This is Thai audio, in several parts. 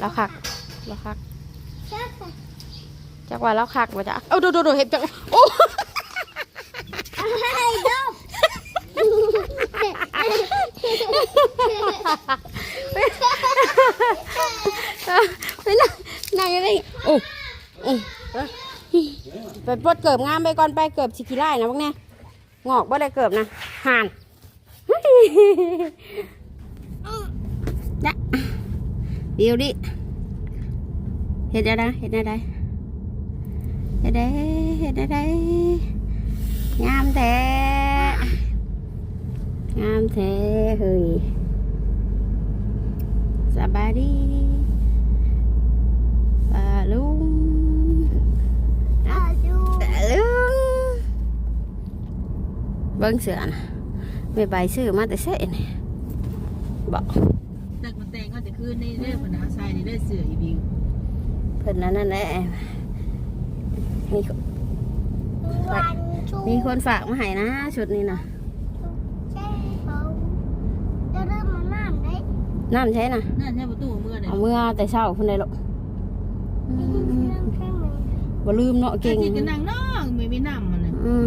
เราคักเราคักใช่ค่ะจักว่าเราคักว่าจะเอาดูดูดูเห็บจังโอ้ไอ้ดมไปนั่งนั่งยังไงโอ้โอ้ไปปลดเกิบงามไปก่อนไปเกิบสิขี้ไล่นะพวกเนี้ยงอกบ่ได้เกิบนะห่านนะ เดี๋ยวดิเห็ดอะไรเห็ดอะไรเห็ดอะไรเห็ดอะไรงามแท้งามแท้เฮ้ยสบายดีปลาลุงอาดูปลาลุงเบิ้งเสือนะไม่ใบซื้อมาแต่เส้นนี่บอก คืนในเรื่องปัญหาทรายในเรื่องเสืออีบิวเพิ่นนั้นนั่นแหละมีคนวันชูมีคนฝากมาให้นะชุดนี้นะใช่เขาจะเริ่มมาน้ำได้น้ำใช่นะนั่นใช่ประตูเมื่อเนี่ยเอาเมื่อแต่เช้าเพิ่นได้หรอกได้ยินเสียงแค่ไหนบ่ลืมเนาะเก่เก่งงกันนั่งน้องไม่มีน้ำมันอืม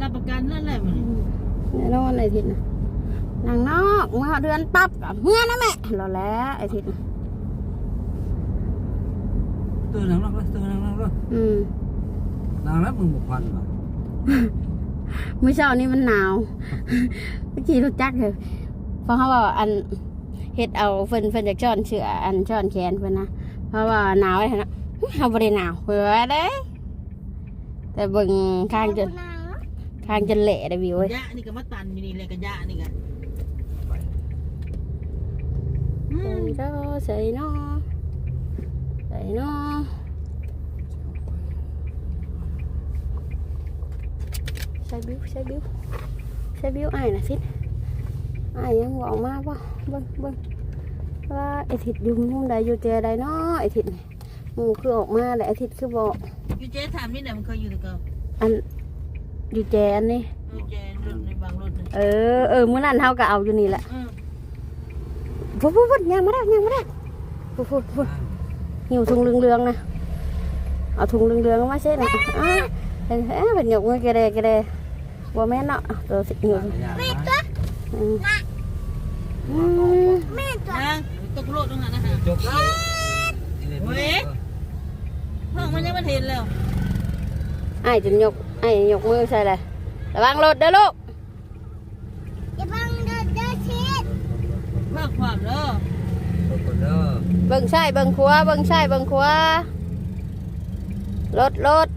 รับประกันนั่นแหละมันแน่นอนไอ้ทิศนะ นางนอกเมื่อเดือนปั๊บก็เมื่อนะแม่รอแล้วไอ้ทิศน่ะตัวหนังนักเลยตัวหนังนักเลยอืมนางแล้วมึงบุกพันเหรอเมื่อเช้านี้มันหนาวเมื่อกี้รู้จักเลยเพราะเขาว่าอันเฮ็ดเอาเพิ่นเพิ่นจากช้อนเชืออันช้อนแขนเพิ่นนะเพราะว่าหนาวไอ้หั่นนะเขาบ่ได้หนาวเผื่อเด้แต่เบิ่งข้างจนนางเนาะข้างจนเละได้วิวเว้ยยะนี่ก็มาตันอยู่นี่เลยกันยะนี่กัน ใส่เจ้าใส่นอใส่นอใส่บิ้วใส่บิ้วใส่บิ้วไอ้ายนะทิศไอ้ายยังบอกมาป่ะเบิ่งเบิ่งว่าไอ้ทิศอยู่มุมใดอยู่เจใดเนาะไอ้ทิศนี่หมูคือออกมาแต่ไอ้ทิศคือบอกยูเจ๊ถามนี่แหละมันเคยอยู่ตะเกาอันอยู่แจอันนี้ยูเจ๊รถในบางรถเลยเออเออมื้อนั้นเฮาก็เอาอยู่นี่แหละอืม พุดพุดพุดยังมาแล้วยังมาแล้วพุดพุดพุดหิวถุงเหลืองๆนะเอาถุงเหลืองๆมาเช็ดนะอะเห็นเอ๊ะเป็นหยกมือเกเรเกเรบัวแม่นเนาะตัวสิหิวแม่ตัวอืมอืมแม่ตัวนางตกรถตรงนั้นนะฮะจบเว้ยห้องมันยังมันเห็นแล้วไอ้ายจนยกไอ้ายยกมือใส่เลยระวังรถเด้อลูก อย่าบังเดินเดินชิด เพิ่มความเด้อจบเด้อเบิ่งใช่เบิ่งขวาเบิ่งใช่เบิ่งขวารถรถ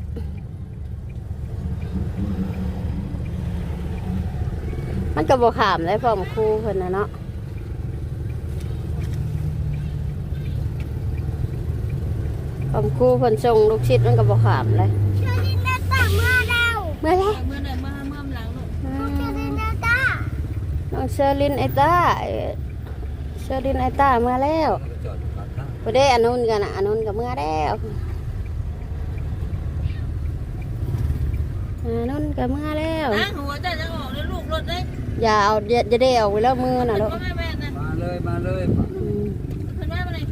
มันก็บ่ขามเลยพ่อมครูเพิ่นน่ะเนาะพ่อมครูเพิ่นส่งลูกชิดมันก็บ่ขามเลยเชื่อดินเนต้าเมื่อเราเมื่อไรเมื่อไหร่เมื่อเมื่อหลังลูกอืเชื่อมดินเนต้าน้องเชอรินไอต้า เอ่อเชอรินไอต้ามาแล้วจอดก่อนนะพอได้อันนู้นกันนะอันนู้นก็เมื่อแล้วอันนู้นก็เมื่อแล้วนางหัวจะจะออกเลยลูกรถเลยอย่าเอาอย่าจะได้เอาไว้แล้วมือน่ะเพิ่ลูกนแม่แม่นะมาเลยมาเลยอืมเพิ่นแม่มาเลย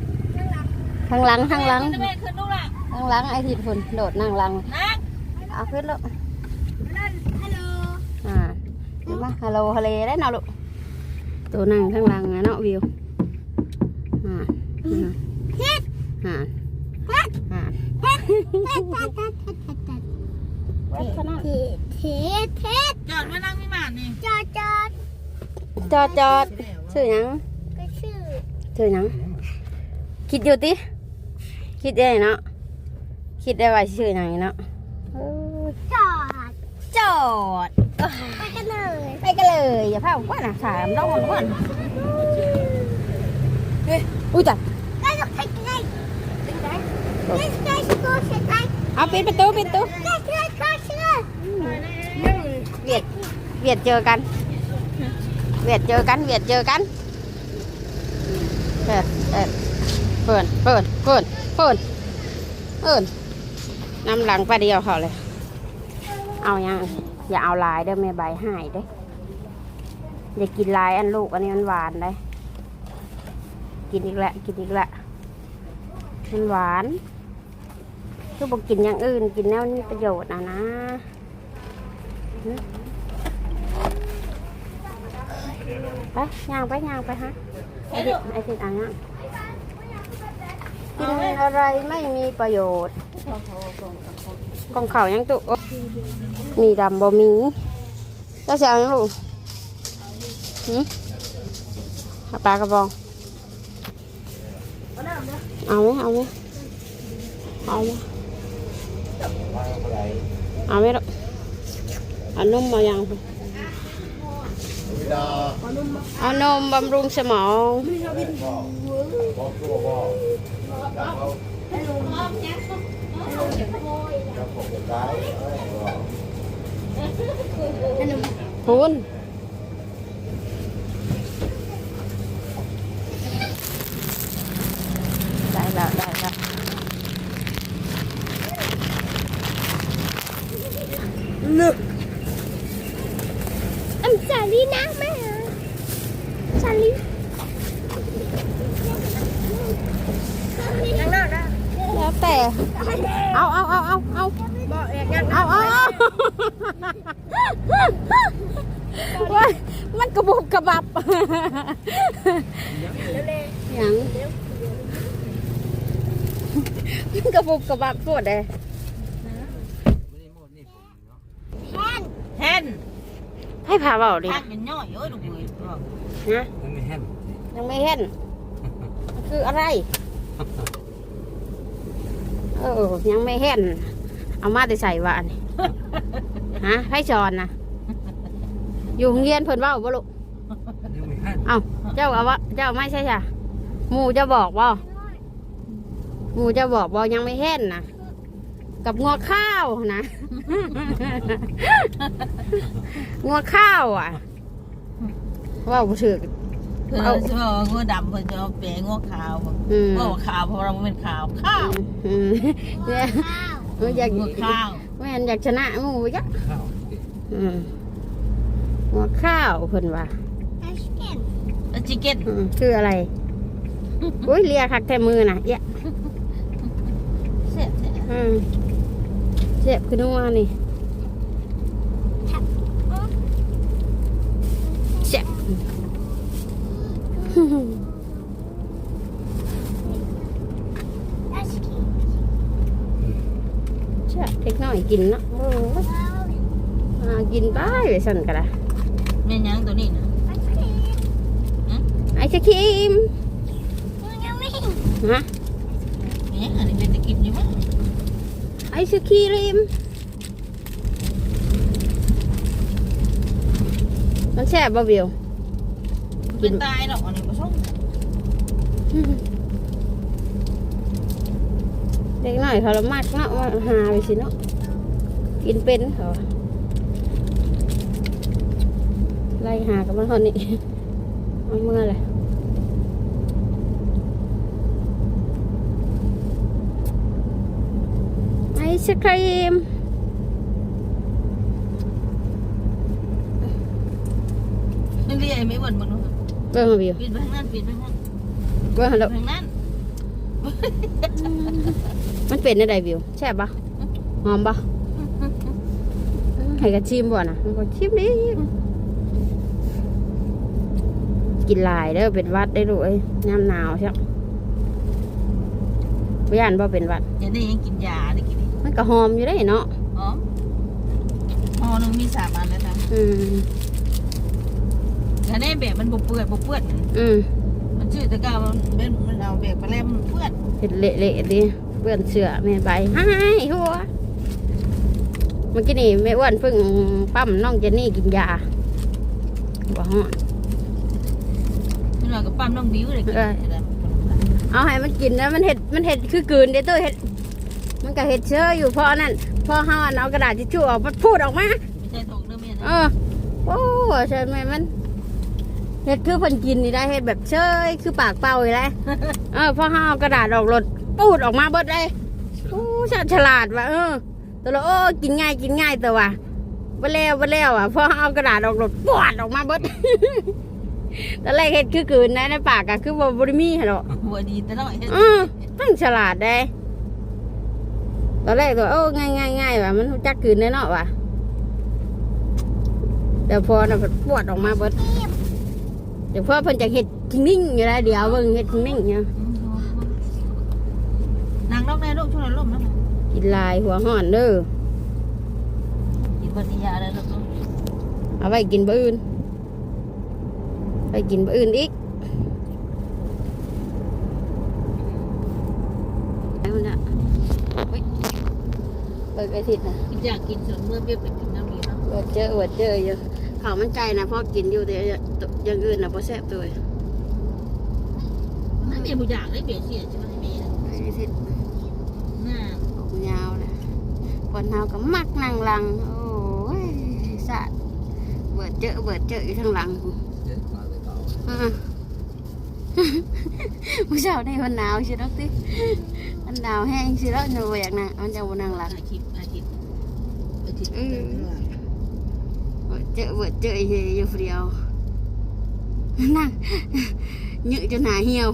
ข้างหลังข้างหลังขึ้นแม่ขึ้นลูกละข้างหลังไอ้ทิดฝนโดดนั่งหลังนางเอาขึ้นลูกฮัลโหลอ่าเห็นปะฮัลโหลฮัลเลได้เนาะลูกตัวนั่งข้างหลังนะเนาะวิวอ่าอ่าอ่าอ่าเทเทเทจอดมานั่งมีหมานี่จอดจอดจอดจอดชื่อหยังก็ชื่อชื่อหยังคิดอยู่ติคิดได้เนาะคิดได้ว่าชื่อหยังเนาะเออจอดจอดไปกันเลยไปกันเลยอย่าพาผมก่อนนะสามต้องก่อนเฮ้ยอุ้ยจัด ได้ก็ไปไกลได้ได้ได้ก็ เอาปิดประตูปิดประตูเวียดเวียดเจอกัน เวียดเจอกันเวียดเจอกันเออเออเปิดเปิดเปิดเปิดเอินนำหลังปเดียวเขาเลย เอายังอย่าเอาลายเด้อแม่ใบหายเด้ออย่ากินลายอันลูกอันนี้มันหวานได้กินอีกแล้วกินอีกแล้วมันหวาน คือบอกกินอย่างอื่นกินแนวนี้ประโยชน์นะนะไปย่างไปย่างไปฮะไอ้ที่ไอ้ที่อ่างกินอะไรไม่มีประโยชน์กองเข่ายังตุโอ๊ะมีดำบ่มีเจ้าเสียวยังลูกหืมปลากระบอง เอาไหมเอาไหมเอาไหม เอาไหมลูกเอานมมายังเอานมบำรุงสมองคุณได้แล้วได้แล้ว อันสาลีนะแม่สาลีข้างนอกนะแล้วแต่ เอาเอาเอาเอาเอาบอกอยากยังเอาเอาเอาว้ายมันกระบุกกระบับหยังมันกระบุกกระบับปวดเลย ไม่ได้หมดนี่ผมเนาะ แทน ให้ พาเบาดิทางเป็นย่อยโอ้ยลูกเอ้ยบอกนะยังไม่แห้งยังไม่เห็นมันคืออะไร เออ ยังไม่เห็น เอามาแต่ใส่วานฮะให้จอนนะอยู่โรงเรียนเพิ่นเว่าบ่ลูกยังไม่แห้งเอาเจ้าเอาวะเจ้าไม่ใช่จ้ะหมูจะบอกว่าหมูจะบอกว่ายังไม่เห็นนะกับงัวข้าวนะ งัวข้าวอะเว่าบ่ถือ เพิ่นเอาจะบอกว่างัวดำเพิ่นจะเอาแปลงงัวขาวบอกอืมว่าขาวเพราะเราไม่เป็นขาวข้าวอืมเนี่ยเอออยากงัวข้าวแม่นอยากชนะหมูยักข้าวอืมงัวข้าวเพิ่นว่าแอชเกนแล้วจิเก็ตอืมคืออะไร อุ้ยเลียคักแต่มือน่ะเยะเสร็จเสร็จอืม เจ็บขึ้นมานี่เจ็บแอชเกนเจ็บเล็กน้อยกินเนาะโอ้ยอ่ากินไปไปสั่นกันละแม่นยังตัวนี้นะแอชเกนไอศครีมมันยังไม่เห็นฮะแม่นยังอันนี้เป็นตะกินอยู่มั้ง ไอศครีมมันแซ่บบ่วิวเป็นตายหรอกอันนี้ผสมเด็กน้อยเขาละมากเนาะมาหาไปสิเนาะกินเป็นเขาไล่หากันมาเท่านี้เอาเมื่อเลยไอ ศครีมนี่เรียกไม่บ่นบ่นเบิ่งเอาวิวปิดไปทางนั้นปิดไปทางนั้นเบิ่งเอาปิแล้ดวทางนั้นมันเป็นอะไรวิวแซ่บปะหอมปะให้กันชิมบ่นะมันก็ชิมดิกินหลายเด้อเป็นหวัดได้ลูกเอ้ยยามหนาวใช่ไหมย่านบ่เป็นหวัดจะได้ยังกินยาได้กินมัน ก็หอมอยู่ได้เนาะหอมหอนึงมีสามอันแล้วนะอืมแล้วในแบบมันบ่เปื้อนบ่เปื้อนอืมมันชื่อตะกร้ามันเป็นมันเอาแบบไปแล้วมันเปื้อนเห็ดเละๆดิเปื้อนเสื้อแม่ไปหายหัวเมื่อกี้นี่แม่อ้วนเพิ่งปั๊มน้องเจนนี่กินยาบ่ฮอดมันเอากับปั๊มน้องบิวเลยกินเออเอาให้มันกินแล้วมันเห็ดมันเห็ดคือกลืนเด้อตัวเห็ดมัน ก็เห็ดเชื้ออยู่เพราะนั่นพอเฮาอันเอากระดาษทิชชู่ออกมันพูดออกมาไม่ใช่ถกเนื้อเมียเอนะอโอ้ใช่ไหมมันเห็ดคือเพิ่นกินนี่ได้เห็ดแบบเชยคือปากเป่าอยู่เลยเออพอเฮาเอากระดาษออกรถปูดออกมาเบิดเลยโอ้ฉลาดฉลาดว่ะเออตัวละโอ้กินง่ายกินง่ายตัวว่ะบ่แล้วบ่แล้วอะพอเฮาเอากระดาษออกรถปวดออกมาเบิดตอนแรกเห็ดคือกืนนะในปากก็คือบ่บริมีหั่นหรอกหัวดีแต่น้อยเฮ็ดอือตั้งฉลาดได้ ตอนแรกตัวโอ้ง่ายง่ายง่ายว่ะมันรู้จักกืนแน่เนาะว่ะแต่พอน่ะมันปวดออกมาเบิดเดี๋ยวพ่อเพิ่นจะเห็ดนิ่งๆอยู่แล้วเดี๋ยวเบิ่งเห็ดนิ่งๆเนี่ยนางนอกในลูกช่วยล่มนะกินลายหัวห่อนเด้อกินบริยาเลยลูกเอาไปกินบื้ออื่นไปกินบื้ออื่นอีกไอ้คนน่ะเฮ้ย เบิกไอ้ทิศนะอยากกินส่วนเมื่อเปรี้ยวไปกินน้ำดีเนาะเบิดเจอเบิดเจออยู่ข้าวมันไก่นะพ่อกินอยู่แต่อย่างอื่นนะพ่อแซ่บตัวนั่นเมียผู้อยากได้เบียดเสียใช่ไหมเมียไอ้ทิศน่าผมยาวนะคนเฮาก็มักนั่งหลังโอ้ยสะเบิดเจอเบิดเจออยู่ทางหลังเจ็ดมาเลยเก่าอ่าผู้สาวในวันหนาวใช่ไหมติ มันหนาวแห้งสิแล้วหนูอยากนะมันจะบนนั่งหลังอาทิตย์อาทิตย์อาทิตย์เบิดเจอเบิดเจออยู่อยู่เดียวนั่งเยอะจนหนาเหี่ยว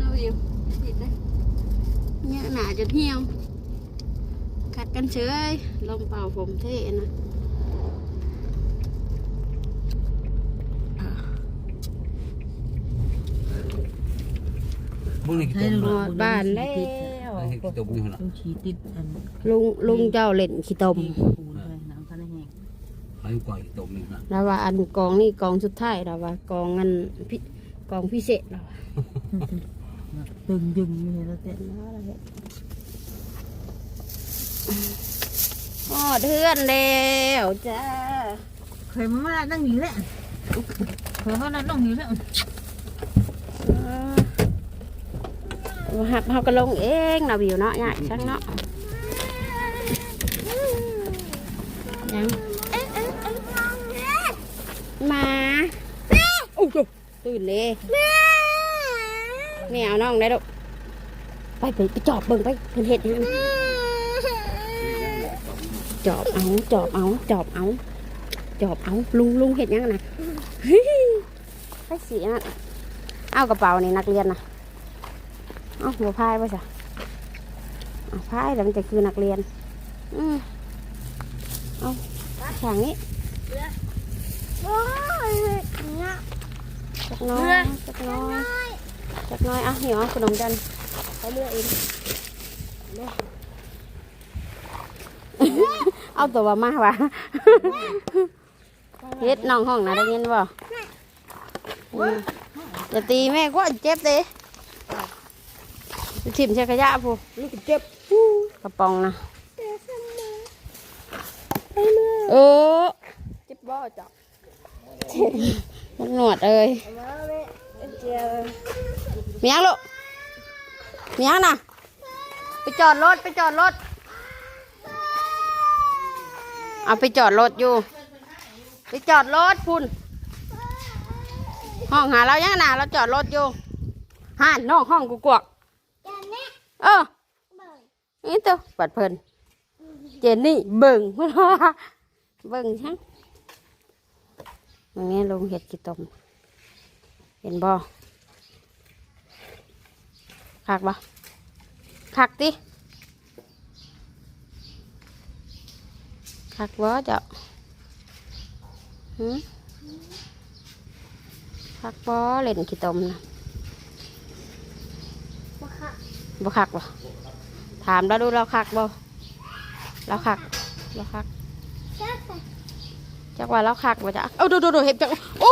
น้องอยู่ติดเลยเยอะหนาจนเหี่ยวกัดกันเฉยลมเป่าผมเท่นะ บุ้งนี่กี่ให้ตัวลูหมดบ้านแล้วให้กี่ตัวบุ้งนี่เหรอลูกชีติดอันลุงลุงเจ้าเล่นขี้ตมตีปูนไปน้ำพันแห้งให้ก่อยกี่ตัวนึงนะแล้วว่าอันกองนี่กองสุดท้ายแล้วว่ากองอันพิกองพิเศษแล้วตึงดึงอยู่เลยแล้วเต้นอ๋อเทือนแล้วจ้าเคยมานั่งอยู่แล้วเคยมานั่งอยู่แล้ว หักเขาก็ลงเองเราอยู่เนาะยากช่างเนาะยังเอ๊ะเอ๊ะเอ๊ะน้องแม่มาโอ้โหตื่นเลยแม่แมวน้องได้ดอกไปไปไปจอบเบิ่งไปเพิ่นเห็ดให้มันจอบเอาจอบเอาจอบเอาจอบเอาลุงลุงเห็ดยังนะเฮ้ยไปสีนั่นเอากระเป๋านี่นักเรียนนะ เอาหัวพายไปจ้ะเอาพายแล้วมันจะคือนักเรียน อืมเอาฉางนี้โอ้ยเนี่ยจักน้อยจักน้อยจักน้อยอะหิวเอาขนมจันไปเลือกเองเลือกเอาตัวมามากว่ะเฮ็ดน้องห้องนะได้ยินบ่อืมอย่าตีแม่ก็เจ็บเด้ ถิ่มใช้ขยะพูนี่ก็เจ็บกระป๋องนะเออเจ็บบ่จ้ะมันหนวดเอ้ยมียังลูกมียังนะไปจอดรถไปจอดรถเอาไปจอดรถอยู่ ไปจอดรถพุ่นห้องหาเรายังนะเราจอดรถอยู่ห่านน้องห้องกูกวกจะแน่ เออนี่ตัวปัดเพลินเจนนี่เบิ่งเบิ่งช่างตรงนี้ลงเห็ดกี่ตมเห็นบ่คักบ่คักติคักบ่เจ้าหืมคักบ่เล่นกี่ตมนะ มาค่ะ บ่คักบ่ถามเราดูเราคักบ่เราคักเราคักเจ้าค่ะจักว่าเราคักบ่จ้ะเอาดูดูดูเห็บจังโอ้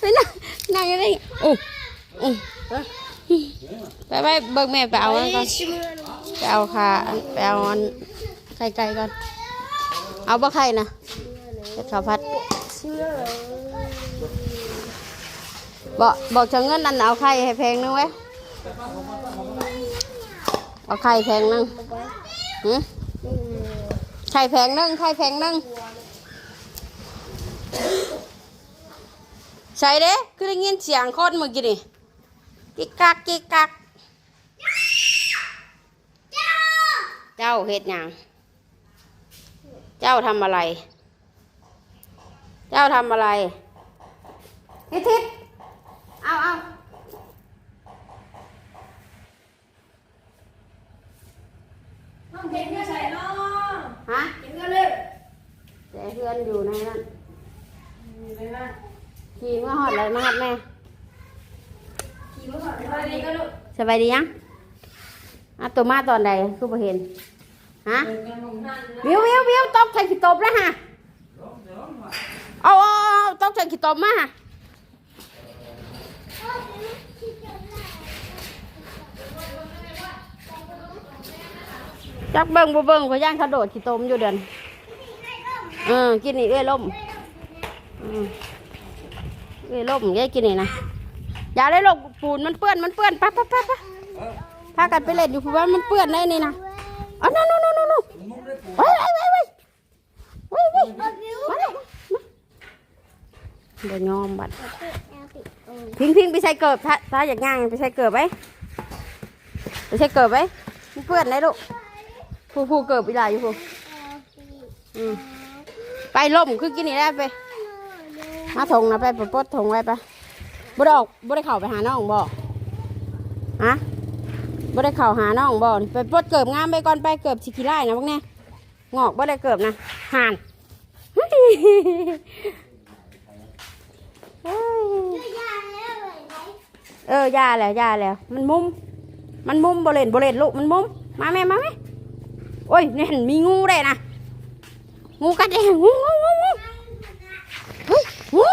ไปนั่งนั่งยังไงโอ้โอ้ไปไปเบิกแม่ไปเอาก่อนไปเอาค่ะไปเอาไข่ไก่ก่อน เอาบ่ไข่นะเฮ็ดข้าวผัดบอกบอกเจ้าเงินนั่นเอาไข่ให้แพงนึงไว้เอาไข่แพงนึงหืไข่แพงนึงไข่แพงนึงใช่เด้คือได้ยินเสียงคนเมื่อกี้นี่กิกกักกิกกัก เจ้าเฮ็ดหยัง เจ้าทำอะไร เจ้าทำอะไรทิศทิศเอาเอาน้องเห็นก็ใส่เนาะฮะเห็นก็เลยแต่เพื่อนอยู่ในนั้นไปบ้านขี่เมื่อหอดเลยมาหัดแม่ขี่มาก่อนไปดีก็ลูกสบายดียังอะตัวมาตอนใดคือบ่เห็น ฮะเดินกันมองหน้าเลยวิววิววิวตกใส่ขี้ตบแล้วฮะเอาเอาเอาตกใส่ขี้ตบมาฮะจักเบิ่งบ่เบิ่งเขาย่างเขาโดดขี้ตมอยู่เดือนเออกินนี่เอ้ยล่มอืมเอ้ยล่มยายกินนี่นะอย่าได้ลงปูนมันเปื้อนมันเปื้อนไปไปไปไปพากันไปเล่นอยู่เพราะว่ามันเปื้อนได้นี่นะ อ๋อนู่นนู่นนู่นนู่นไปไปไปไปไปไปมาเลยเดี๋ยวยอมบัดพิงพิงไปใส่เกิบถ้าถ้าอยากง่ายไปใส่เกิบไว้ไปใส่เกิบไว้มันเปื้อนได้ลูกผู้ผู้เกิบอีหลายอยู่ผู้ไปล่มคือกินนี่ได้ไปมาถงนะไปปลดปดถงไว้ไปบ่ได้ออกบ่ได้เข้าไปหาน้องบ่ฮะ บ่ได้เข้าหาน้องบ่นี่ไปปลดเกิบงามไปก่อนไปเกิบสิขี้ไล่นะพวกเนี้ยงอกบ่ได้เกิบนะห่านเออยาแล้วยาแล้ว มันมุม มันมุมบ่เล่นบ่เล่นลูกมันมุม มาแม่มาแม่โอ้ยนี่เห็นมีงูได้นะงูกัดได้งูงูงูงูเฮ้ยงู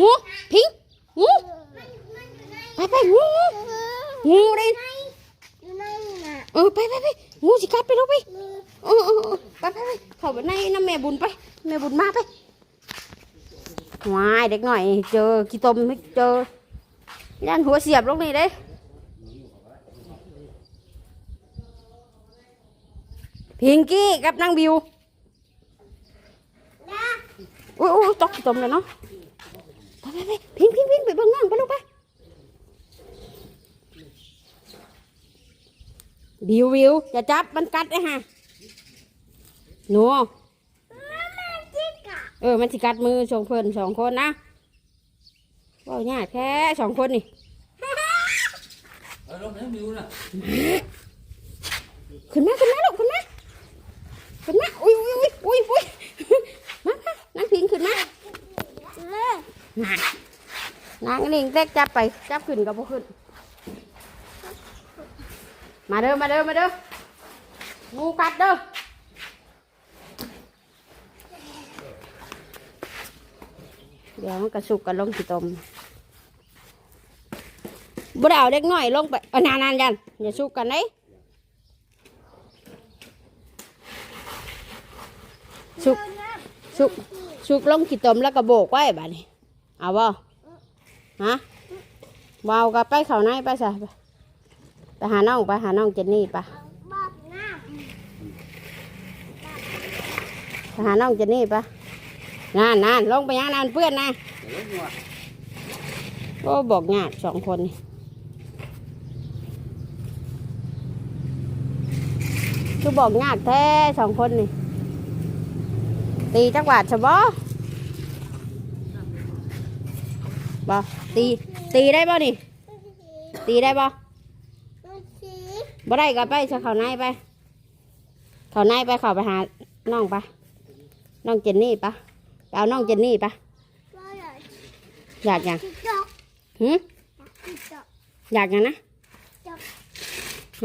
งูพิงงูไปไปงูงูงูเลยอยู่ใน เออไปไปไปงูสิกัดไปลูกไปเออเออเออไปไปไปเข้าไปในน้ำแม่บุญไปแม่บุญมาไปวายเด็กหน่อย เจอกี่ตมไม่เจอยันหัวเสียบลงนี่เด้พิงกี้กับนางบิวอุ้ยอุ้ยตกกี่ตมเลยเนาะไปไปไปพิงพิงพิงไปเบิ่งน้องไปลูกไป บิวบิวอย่าจับมันกัดนะฮะหนูแม่จิ๊กอะเออ มันสิกัดมือสองเพิ่นสองคนนะเว่าง่ายแค่สองคนนี่เออลงน้ำมิวนะขึ้นมาขึ้นมาลูกขึ้นมาขึ้นมาอุ้ยอุ้ยอุ้ยอุ้ยอุ้ยมามานั่งพิงขึ้นมาแม่น่ะนางนิ่งเต็กจับไปจับขึ้นกับพขึ้น มาเด้อมาเด้อมาเด้องูกัดเด้อเดี๋ยวมันกระสุกกันลงกี่ตมบุดาวเด็กน้อยลงไปเอานานานๆยันอย่าสุกกันเลยสุกสุกสุกลงกี่ตมแล้วก็โบกไว้บ้านี้เอาบ่ฮะวาวกับไปเขาในไปซะ ไปหาน้องไปหาน้องเจนนี่ไปบอกน้ไปหาน้องเจนนี่ไปนานนานลงไปยังนานเปื้อนนะเดี๋ยวลงมาโอ้บอกงาดสองคนนี่คือบอกงาดแท้สองคนนี่ตีจักหวาดใช่บ่บ่ตีตีได้บ่นี่ตีได้บ่ บ่ได้ก็ไปจะเข้าในไปเข้าในไปเข้าไปหาน้องปะน้องเจนนี่ปะไปเอาน้องเจนนี่ปะว่าอยากอยากหยังจิกจกหืมจิกจกอยากหยังนะ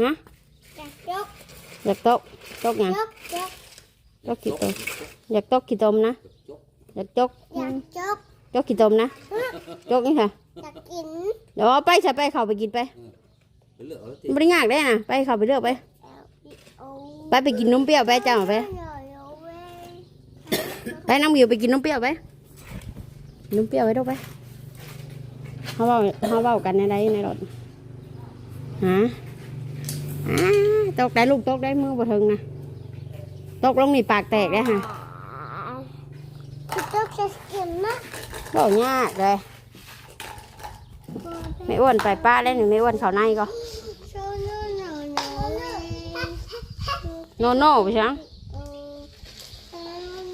ฮะอยากจกอยากโต๊ะโต๊ะหยังจกจกโต๊ะกี่ตมอยากโต๊ะกี่ตมนะอยากจกอยากจกจกกี่ตมนะจกนี่ค่ะอยากกินเดี๋ยวเอาไปใส่ไปเข้าไปกินไป ไปเลือกเอาสิไม่ได้ยากได้นะไปเข้าไปเลือกไปเอาไปไปกินนมเปรี้ยวไปเจ้าไปเอาเอาไว้ไปน้องวิวไปกินนมเปรี้ยวไปนมเปรี้ยวไปดูไปเขาเบาเขาเบากันในใดในรถฮะอ่าตกได้ลูกตกได้มือบ่ถึงนะตกลงนี่ปากแตกได้ฮะจิกจกจะกินนะเบายากเลยไม่อ้วนไปป้าเล่นหนึ่งไม่อ้วนเขาในก็ โซโล่โน่โน่เลยโนโน่ไปช่างโอ้โอ้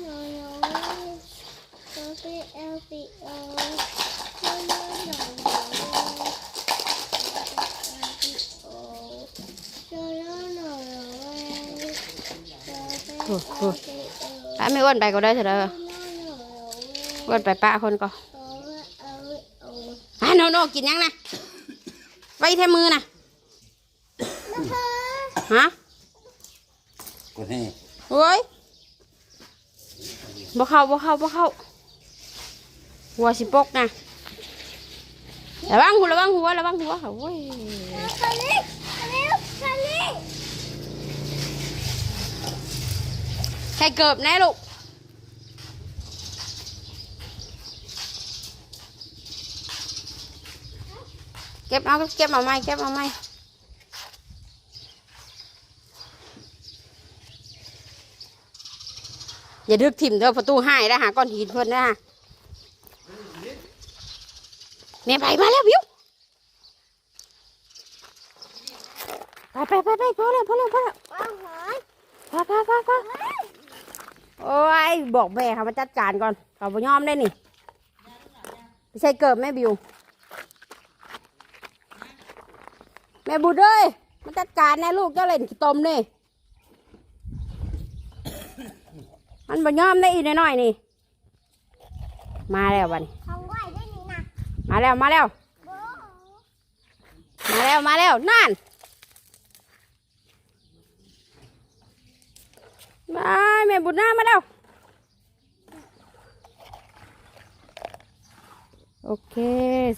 โนโนโอพีเอลพีโอโนโนโนโนโอโนโนโนโนโอ้โหป้าไม่อ้วนไปก็ได้เถอะเด้ออ้วนไปป้าคนก็อะโนโน่กินยังนะไว้แท่มือนะฮะ กดให้โอ้ยบ่เข้าบ่เข้าบ่เข้าหัวสิปกนะระวังหัวระวังหัวระวังหัวโอ้ยใครเกิบแน่ลูกเก็บเอาเก็บเอาไม้เก็บเอาไม้ อย่าดึกถิ่มเด้อประตูห้ายนะหาก้อนหินเพิ่นนะฮะแม่ไปมาแล้ววิวไปไปไปไปพอแล้วพอแล้วพอแล้วพอพอพอพอโอ้ยบอกแม่เขามาจัดการก่อนเขาบ่ยอมได้นี่ไม่ใช่เกิดแม่บิวแม่บุญเอ้ยมาจัดการแน่ลูกเจ้าเล่นขี้ตมนี่ มันบ่ยอมได้อีกหน่อยๆนี่ มาแล้วบัดนี้มาแล้วมาแล้วมาแล้วมาแล้วนั่นมาแม่บุญนามาแล้ว โอเค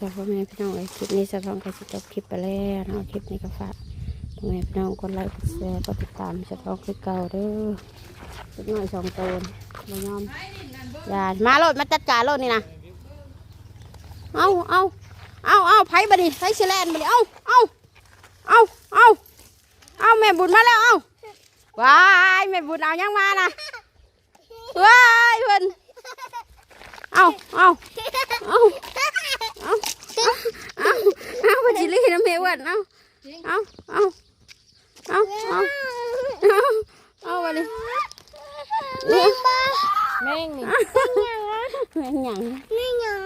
สำหรับแม่พี่น้องเอ้ยคลิปนี้สำหรับใครจะจบคลิปไปแล้วเนาะคลิปนี้ก็ฝากแม่พี่น้องกดไลค์กดแชร์กดติดตามสะท้องคือเก่าเด้อ สักหน่อยสองโตนบ่ยอมอย่ามาโลดมาจัดการโลดนี่นะเอาเอาเอาเอาไผ่บดีไผสิแลนบดีเอาเอาเอาเอาเอาแม่บุญมาแล้วเอาว้ายแม่บุญเอายังมานะว้ายเพิ่นเอาเอาเอาเอาเอาเอาเอาไปจิลี่น้ำเมวันเอาเอาเอาเอาเอาเอาเอาบัดนี้นี่แม่งนี่แม่นหยังนี่หยัง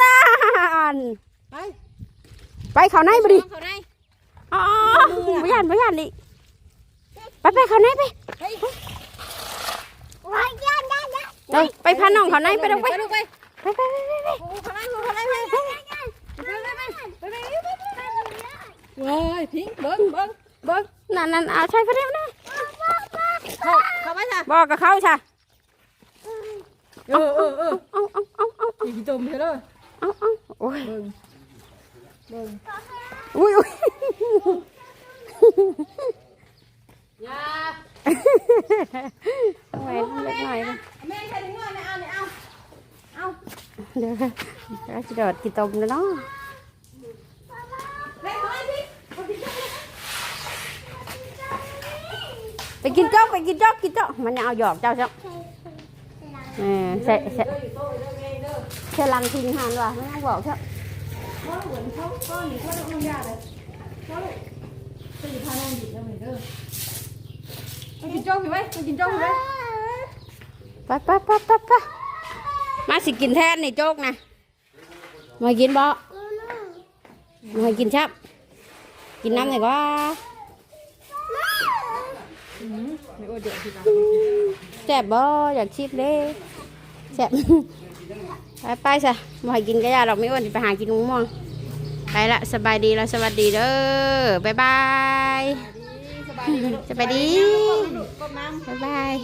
นั่นไปไปเขาในบ่ดิเขาได้อ๋อบ่ย่านบ่ย่านดิไปไปเขาในไปว้ายย่านย่านย่านเอ้ยไปพาน้องเขาในไปลงไปไปลูกไปไปไปไปไปไปโอ้เขาได้เขาได้ไปไปไปไปเว้ยพิงเบิ้งเบิ้งเบิ้งนั่นนั่นเอาใช่พอดีนะ เข้าเข้าไปจ้ะ บอกกับเขาใช่เออเออเออเอาเอาเอาเอาเอาขี่จมเถอะเลยเอาเอาโอ้ยเบิ้งเบิ้งอุ้ยอุ้ยยาแหวนเล็กหน่อยนะแม่ใครถึงเงินเอาเนี่ยเอาเอาเดี๋ยวเราจะโดดกี่ตมแล้วเนาะ เล่นเขาให้พี่ ไปกินโจ๊กไปกินโจ๊กกินโจ๊กมันยังเอาหยอกเจ้าจ้ะเออเสร็จเสร็จเด้ออยู่โต๊ะเด้อไงเด้อเสร็จลังทิ้งหันว่ะไม่ต้องบอกเจ้าเพราะเหมือนเขาก้อนนี่เขาต้องยาเลยเขาสี่พันนั่งดิบแล้วเหมือนเด้อไปกินโจ๊กอยู่ไหมไปกินโจ๊กอยู่ไหมไปไปไปไปไปมาสิกินแทนนี่โจ๊กนะมากินบ่มากินชับกินน้ำหน่อยว่า ไม่โอ้เดี๋ยวทีหลัง แซ่บบ่อยากชิมเลยแซ่บไปไปซะมาให้กินกระยาดอกไม่อ้วนสิไปหากินมะม่วงไปละสบายดีแล้วสวัสดีเด้อบ๊ายบายสบายดีสบายดีก้มน้ำบ๊ายบาย